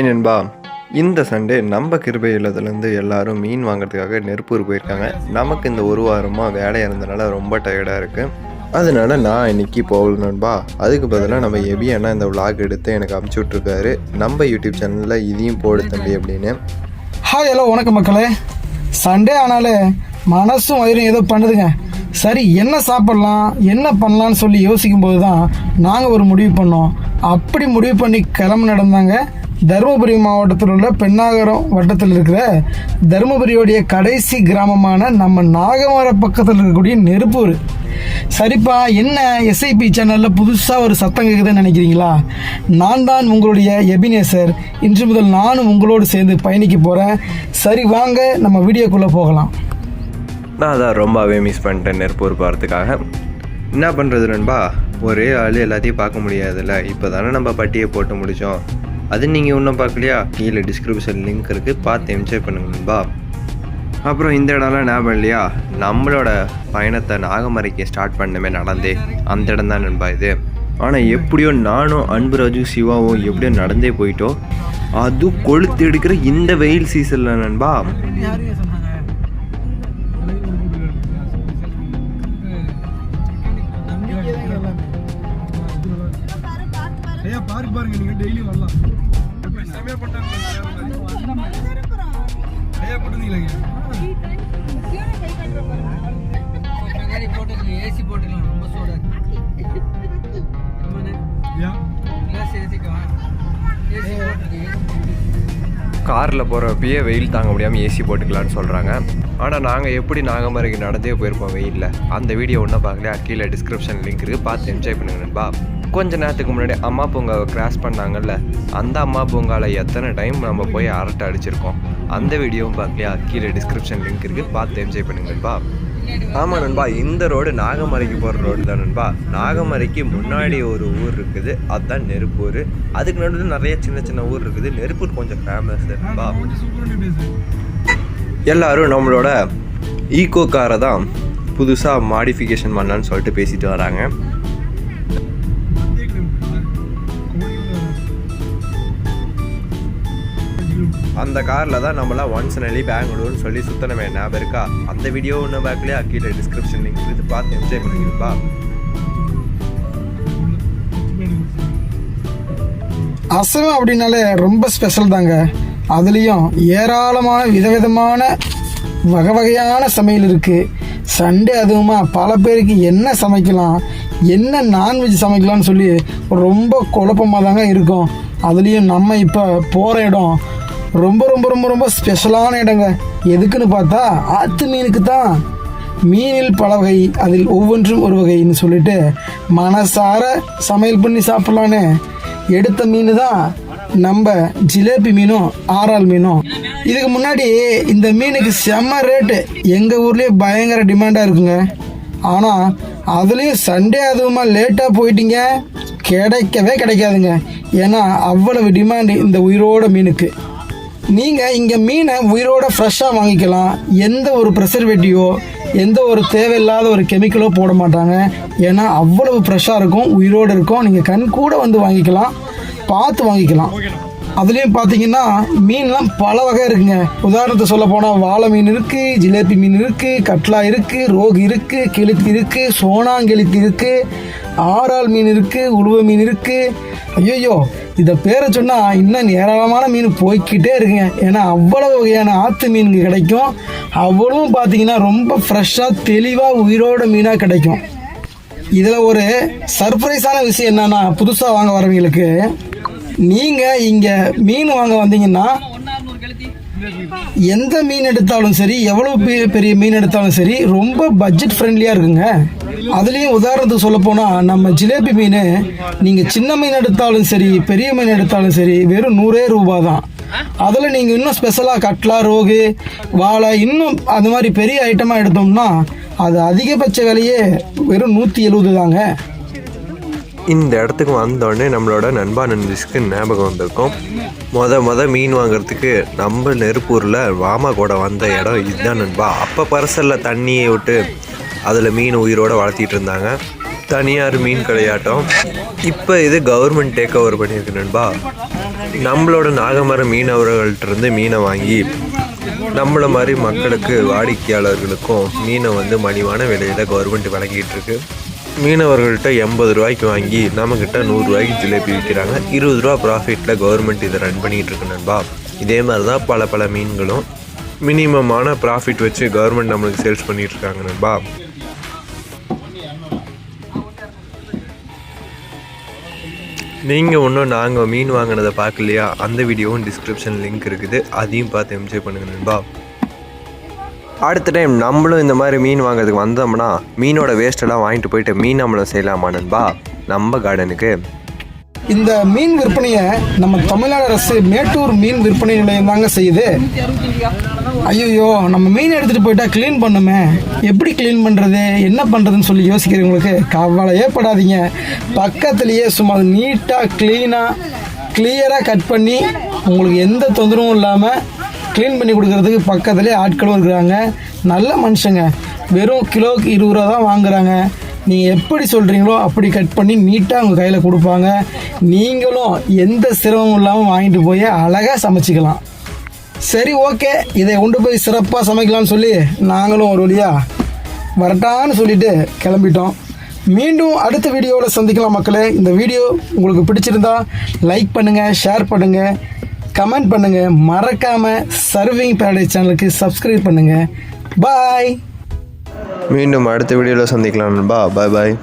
Hi நண்பா இந்த Sunday நம்ம கிருபை இல்லத்துலேருந்து எல்லாரும் மீன் வாங்குறதுக்காக நெருப்பூர் போயிருக்காங்க. நமக்கு இந்த ஒரு வாரமாக வேலையாக இருந்தனால ரொம்ப டயர்டாக இருக்குது அதனால நான் இன்னைக்கு போகல நண்பா. அதுக்கு பதிலாக நம்ம எபி அண்ணா இந்த விளாக் எடுத்து எனக்கு அமுச்சு விட்ருக்காரு நம்ம யூடியூப் சேனலில் இதையும் போடு தம்பி அப்படின்னு. ஹாய் ஹலோ வணக்கம் மக்களே. சண்டே ஆனாலே மனசும் வயிறும் ஏதோ பண்ணுதுங்க. சரி என்ன சாப்பிட்லாம் என்ன பண்ணலான்னு சொல்லி யோசிக்கும் போது தான் நாங்கள் ஒரு முடிவு பண்ணோம். அப்படி முடிவு பண்ணி கிளம்பு நடந்தாங்க தருமபுரி மாவட்டத்தில் உள்ள பெண்ணாகரம் வட்டத்தில் இருக்கிற தருமபுரியோடைய கடைசி கிராமமான நம்ம நாகமர பக்கத்தில் இருக்கக்கூடிய நெருப்பூர். சரிப்பா என்ன எஸ்ஐபி சேனலில் புதுசாக ஒரு சத்தம் கேட்குதுன்னு நினைக்கிறீங்களா? நான் தான் உங்களுடைய எபினேசர் இன்று முதல் நானும் உங்களோடு சேர்ந்து பயணிக்க போகிறேன் சரி வாங்க நம்ம வீடியோக்குள்ளே போகலாம். நான் அதான் ரொம்பவே மிஸ் பண்ணிட்டேன் நெருப்பூர் போகிறதுக்காக என்ன பண்ணுறது நண்பா? ஒரே ஆள் எல்லாத்தையும் பார்க்க முடியாதுல்ல. இப்போ தானே நம்ம பட்டியை போட்டு முடித்தோம் அது நீங்கள் இன்னும் பார்க்கலையா? கீழே டிஸ்கிரிப்ஷன் லிங்க் இருக்குது பார்த்து என்ஜாய் பண்ணுங்க நண்பா. அப்புறம் இந்த இடம்லாம் ஞாபகம் இல்லையா? நம்மளோட பயணத்தை நாகமரைக்கு ஸ்டார்ட் பண்ணமே நடந்தே. அந்த இடம் தான் நண்பா இது. ஆனால் எப்படியோ நானும் அன்புராஜும் சிவாவும் எப்படியோ நடந்தே போயிட்டோம். அது கொளுத்து எடுக்கிற இந்த வெயில் சீசனில் நண்பா. ஐயா பார்க் பாருங்க நீங்க டெய்லி வரலாம். செமையா போட்டாங்க ஐயா போட்டுருந்தீங்களா? ஏசி போட்டுக்கலாம் ரொம்ப சூடா காரில் போகிறப்பயே வெயில் தாங்க முடியாமல் ஏசி போட்டுக்கலான்னு சொல்கிறாங்க ஆனால் நாங்கள் எப்படி நாகமரைக்கு நடந்தே போயிருப்போம் வெயிலில்? அந்த வீடியோ ஒன்றும் பார்க்கலையா? கீழே டிஸ்கிரிப்ஷன் லிங்க் இருக்குது பார்த்து என்ஜாய் பண்ணுங்க நண்பா. கொஞ்ச நேரத்துக்கு முன்னாடி அம்மா பூங்காவை கிராஸ் பண்ணாங்கல்ல அந்த அம்மா பூங்காவில் எத்தனை டைம் நம்ம போய் அரட்டை அடிச்சிருக்கோம்? அந்த வீடியோவும் பார்க்கலையா? கீழே டிஸ்கிரிப்ஷன் லிங்க் இருக்குது பார்த்து என்ஜாய் பண்ணுங்கப்பா ஆமாம் நண்பா இந்த ரோடு நாகமரைக்கு போகிற ரோடு தான் நண்பா. நாகமரைக்கு முன்னாடி ஒரு ஊர் இருக்குது. அதுதான் நெருப்பூர் அதுக்கு நடுவில் நிறைய சின்ன சின்ன ஊர் இருக்குது. நெருப்பூர் கொஞ்சம் ஃபேமஸ் நண்பா. எல்லாரும் நம்மளோட ஈகோ காரை தான் புதுசாக மாடிஃபிகேஷன் பண்ணலான்னு சொல்லிட்டு பேசிட்டு வராங்க. அந்த காரில் தான் நம்மளாம் ஒன்ஸ் நெல்லி பெங்களூர்னு சொல்லி சுத்தனமே. ஞாபகம் இருக்கா? அந்த வீடியோ ஒன்று பேக்லேயே கீழே டிஸ்கிரிப்ஷன் லிங்க் இது பார்த்து என்ஜாய் பண்ணிக்கிறப்பா அசைவம் அப்படின்னாலே ரொம்ப ஸ்பெஷல் தாங்க. அதுலேயும் ஏராளமான விதவிதமான வகை வகையான சமையல் இருக்குது சண்டே அதுவுமா பல பேருக்கு என்ன சமைக்கலாம் என்ன நான்வெஜ் சமைக்கலாம்னு சொல்லி ரொம்ப குழப்பமாக தாங்க இருக்கும். அதுலேயும் நம்ம இப்போ போகிற இடம் ரொம்ப ரொம்ப ரொம்ப ரொம்ப ஸ்பெஷலான இடங்க. எதுக்குன்னு பார்த்தா ஆத்து மீனுக்கு தான். மீனில் பல வகை அதில் ஒவ்வொன்றும் ஒரு வகைன்னு சொல்லிட்டு மனசார சமையல் பண்ணி சாப்பிட்லான்னு எடுத்த மீன் தான் நம்ம ஜிலேபி மீனும் ஆறால் மீனும். இதுக்கு முன்னாடி இந்த மீனுக்கு செம்ம ரேட்டு எங்கள் ஊர்லேயே பயங்கர டிமாண்டாக இருக்குங்க. ஆனால் அதுலேயும் சண்டே அதுவுமா லேட்டாக போயிட்டீங்க. கிடைக்கவே கிடைக்காதுங்க. ஏன்னா அவ்வளவு டிமாண்டு இந்த உயிரோட மீனுக்கு. நீங்கள் இங்கே மீனை உயிரோட ஃப்ரெஷ்ஷாக வாங்கிக்கலாம். எந்த ஒரு ப்ரெசர்வேட்டிவோ எந்த ஒரு தேவையில்லாத ஒரு கெமிக்கலோ போட மாட்டாங்க. ஏன்னா அவ்வளவு ஃப்ரெஷ்ஷாக இருக்கும் உயிரோடு இருக்கும். நீங்கள் கண் கூட வந்து வாங்கிக்கலாம் பார்த்து வாங்கிக்கலாம். அதுலேயும் பார்த்தீங்கன்னா மீன்லாம் பல வகை இருக்குங்க. உதாரணத்தை சொல்ல போனால் வாழை மீன் இருக்குது ஜிலேபி மீன் இருக்குது கட்லா இருக்குது ரோகு இருக்குது கெளுத்தி இருக்குது சோனாங்கெளுத்தி இருக்குது ஆறால் மீன் இருக்குது உழுவ மீன் இருக்குது ஐயோ இதை பேரை சொன்னால் இன்னும் ஏராளமான மீன் போய்க்கிட்டே இருக்குங்க. ஏன்னா அவ்வளோ வகையான ஆற்று மீன் கிடைக்கும். அவ்வளவும் பார்த்தீங்கன்னா ரொம்ப ஃப்ரெஷ்ஷாக தெளிவாக உயிரோட மீனாக கிடைக்கும். இதில் ஒரு சர்ப்ரைஸான விஷயம் என்னன்னா புதுசாக வாங்க வரவங்களுக்கு நீங்கள் இங்கே மீன் வாங்க வந்தீங்கன்னா எந்த மீன் எடுத்தாலும் சரி எவ்வளோ பெரிய பெரிய மீன் எடுத்தாலும் சரி ரொம்ப பட்ஜெட் ஃப்ரெண்ட்லியாக இருக்குங்க. அதுலேயும் உதாரணத்துக்கு சொல்ல போனால் நம்ம ஜிலேபி மீன் நீங்கள் சின்ன மீன் எடுத்தாலும் சரி பெரிய மீன் எடுத்தாலும் சரி வெறும் நூறே ரூபா தான் அதில் நீங்கள் இன்னும் ஸ்பெஷலாக கட்லா ரோகு வாழை இன்னும் அது மாதிரி பெரிய ஐட்டமாக எடுத்தோம்னா அது அதிகபட்ச விலையே வெறும் நூற்றி எழுபது தாங்க இந்த இடத்துக்கு வந்தோடனே நம்மளோட நண்பா நண்பிஸ்க்கு ஞாபகம் வந்திருக்கும். மொத மொத மீன் வாங்குறதுக்கு நம்ம நெருப்பூரில் வாமா கூட வந்த இடம் இதுதான் நண்பா. அப்போ பரிசலில் தண்ணியை விட்டு அதில் மீன் உயிரோடு வளர்த்திட்டு இருந்தாங்க. தனியார் மீன் கிடையாட்டம். இப்போ இது கவர்மெண்ட் டேக் ஓவர் பண்ணியிருக்கு நண்பா. நம்மளோட நாகமரம் மீனவர்கள்ட்டிருந்து மீனை வாங்கி நம்மள மாதிரி மக்களுக்கு வாடிக்கையாளர்களுக்கும் மீனை வந்து மலிவான விலையில் கவர்மெண்ட் வழங்கிட்டு இருக்கு. மீனவர்கள்ட்ட எண்பது ரூபாய்க்கு வாங்கி நம்மக்கிட்ட நூறுரூவாய்க்கு ஜிலேபி விற்கிறாங்க இருபது ரூபா ப்ராஃபிட்டில் கவர்மெண்ட் இதை ரன் பண்ணிகிட்டு இருக்கு நண்பா. இதே மாதிரி தான் பல பல மீன்களும் மினிமமான ப்ராஃபிட் வச்சு கவர்மெண்ட் நம்மளுக்கு சேல்ஸ் பண்ணிகிட்ருக்காங்க நண்பா. நீங்கள் இன்னும் நாங்கள் மீன் வாங்கினதை பார்க்கலையா? அந்த வீடியோவும் டிஸ்கிரிப்ஷன் லிங்க் இருக்குது. அதையும் பார்த்து என்ஜாய் பண்ணுங்கள் நண்பா. அடுத்த டைம் நம்மளும் இந்த மாதிரி மீன் வாங்குறதுக்கு வந்தோம்னா மீனோட வேஸ்ட்டெல்லாம் வாங்கிட்டு போயிட்டு மீன் நம்மளும் செய்யலாமா நண்பா? நம்ம கார்டனுக்கு இந்த மீன் விற்பனையை நம்ம தமிழ்நாடு அரசு மேட்டூர் மீன் விற்பனை நிலையம் தாங்க செய்யுது. ஐயோ நம்ம மீன் எடுத்துகிட்டு போயிட்டா க்ளீன் பண்ணுமே. எப்படி க்ளீன் பண்ணுறது என்ன பண்ணுறதுன்னு சொல்லி யோசிக்கிறவங்களுக்கு கவலையே படாதீங்க. பக்கத்துலேயே சும்மா நீட்டாக க்ளீனாக கிளியராக கட் பண்ணி உங்களுக்கு எந்த தொந்தரவும் இல்லாமல் க்ளீன் பண்ணி கொடுக்கறதுக்கு பக்கத்துலேயே ஆட்களும் இருக்கிறாங்க. நல்ல மனுஷங்க. வெறும் கிலோவுக்கு இருபது ரூபா தான் வாங்குறாங்க. நீங்கள் எப்படி சொல்கிறீங்களோ அப்படி கட் பண்ணி நீட்டாக உங்கள் கையில் கொடுப்பாங்க. நீங்களும் எந்த சிரமமும் இல்லாமல் வாங்கிட்டு போய் அழகாக சமைச்சிக்கலாம். சரி ஓகே. இதை கொண்டு போய் சிறப்பாக சமைக்கலாம்னு சொல்லி நாங்களும் ஒரு வழியாக வரட்டான்னு சொல்லிட்டு கிளம்பிட்டோம். மீண்டும் அடுத்த வீடியோவில் சந்திக்கலாம் மக்களே. இந்த வீடியோ உங்களுக்கு பிடிச்சிருந்தா லைக் பண்ணுங்கள் ஷேர் பண்ணுங்கள் கமெண்ட் பண்ணுங்கள் மறக்காமல் சர்விங் பேரடைஸ் சேனலுக்கு சப்ஸ்கிரைப் பண்ணுங்கள் பாய் மீண்டும் அடுத்த வீடியோவில் சந்திக்கலாம் நண்பா. பாய் பாய்